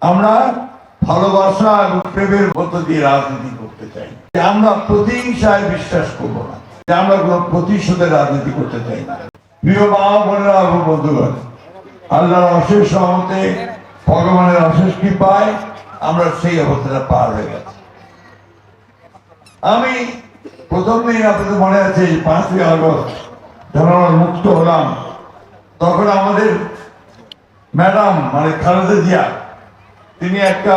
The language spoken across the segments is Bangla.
আমরা ভালোবাসা এবং প্রেমের মধ্য দিয়ে রাজনীতি করতে চাই। আমরা প্রতিহিংসায় বিশ্বাস করব না। যে আমরা কোনো প্রতিশোধের রাজনীতি করতে চাই না। প্রিয় মা বোনেরা এবং বন্ধুগণ, আল্লাহর অশেষ সহমতে ভগবানের অশেষ কৃপায় আমরা সেই অবস্থাটা পার হয়ে গেছি। আমি প্রথম দিন আপনাদের মনে আছে, পাঁচই আগস্ট যখন আমরা মুক্ত হলাম। তখন আমাদের ম্যাডাম মানে খালেদা জিয়া তিনি একটা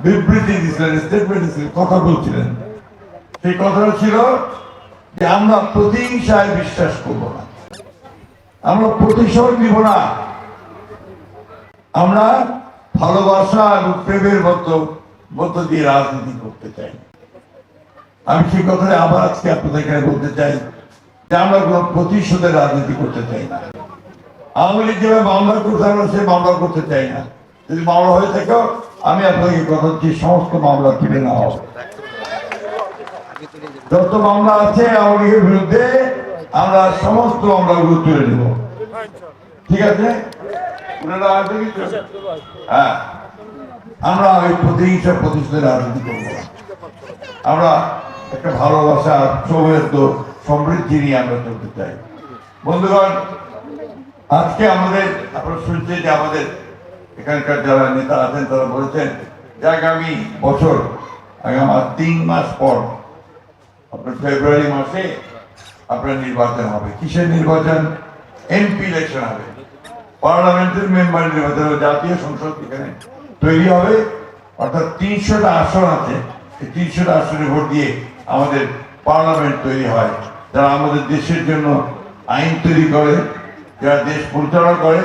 বিবৃতি দিয়েছিলেন স্টেটমেন্ট দিয়েছিলেন, কথা বলছিলেন। সেই কথাটা ছিল যে আমরা প্রতিহিংসায় বিশ্বাস করব না। আমরা প্রতিশোধ নিব না। আমরা ভালোবাসা এবং প্রেমের মতো মধ্য দিয়ে রাজনীতি করতে চাই। আমি সেই কথাটা আবার আজকে আপনাদের এখানে বলতে চাই যে আমরা কোনো প্রতিশোধের রাজনীতি করতে চাই না। আওয়ামী লীগ যেভাবে মামলা করতে আমরা সে মামলা করতে চাই না। যদি মামলা হয়ে থাকে, আমি আপনাকে কথা হচ্ছে সমস্ত মামলা তুলে নেওয়া হবে। যত মামলা আছে, আওয়ামী বিরুদ্ধে আমরা সমস্ত মামলাগুলো তুলে নেব। ঠিক আছে? হ্যাঁ। আমরা ওই প্রতিহিংসা প্রতিশোধের রাজনীতি করব। আমরা একটা ভালোবাসা, সৌহার্দ্য, সমৃদ্ধি নিয়ে আমরা চলতে চাই। বন্ধুগণ, আজকে আমাদের, আপনারা শুনছেন যে আমাদের এখানকার যারা নেতা আছেন, তারা বলেছেন যে আগামী বছর আগামী তিন মাস পর, আপনার ফেব্রুয়ারি মাসে আপনার নির্বাচন হবে। কিসের নির্বাচন? এমপি ইলেকশন হবে। পার্লামেন্টের মেম্বার নির্বাচন জাতীয় সংসদ এখানে তৈরি হবে। অর্থাৎ তিনশোটা আসন আছে। এই তিনশোটা আসনে ভোট দিয়ে আমাদের পার্লামেন্ট তৈরি হয়। যারা আমাদের দেশের জন্য আইন তৈরি করে, যারা দেশ পরিচালনা করে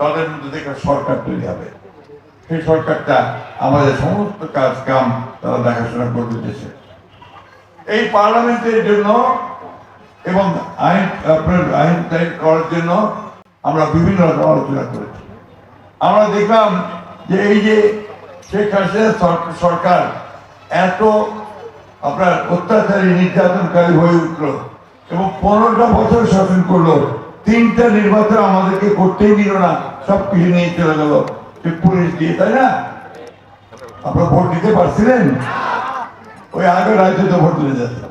তাদের মধ্যে থেকে সরকার তৈরি হবে। সেই সরকারটা আমাদের সমস্ত কাজ কাম তারা দেখাশোনা করবে দেশে এই পার্লামেন্টের জন্য এবং আইন, আপনার আইন তৈরি করার জন্য আমরা বিভিন্ন রকম আলোচনা করেছি। আমরা দেখলাম যে এই যে শেখ হাসিনা সরকার এত আপনার অত্যাচারী, নির্যাতনকারী হয়ে উঠল এবং পনেরোটা বছর শাসন করল তিনটা নির্বাচন আমাদেরকে করতেই দিল না, সব কিছু নিয়ে চলে গেল। সে পুলিশ দিয়ে তাই না? আপনারা ভোট দিতে পারছিলেন? ওই আগে রাজ্যে রাজ্যতে ভোট দিতে যাচ্ছে।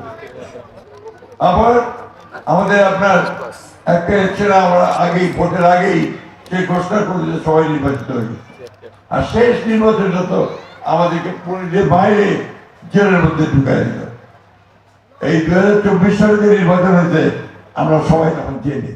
আবার আমাদের আপনার একটা ইলেকশন আমরা আগেই, ভোটের আগেই সেই ঘোষণা করে যে সবাই নির্বাচিত হয়ে আর শেষ নির্বাচন তো আমাদেরকে পুলিশের বাইরে জেলের মধ্যে ঢুকাই দিল। এই দু হাজার চব্বিশ সালে যে নির্বাচন হয়েছে, আমরা সবাই তখন জেলে।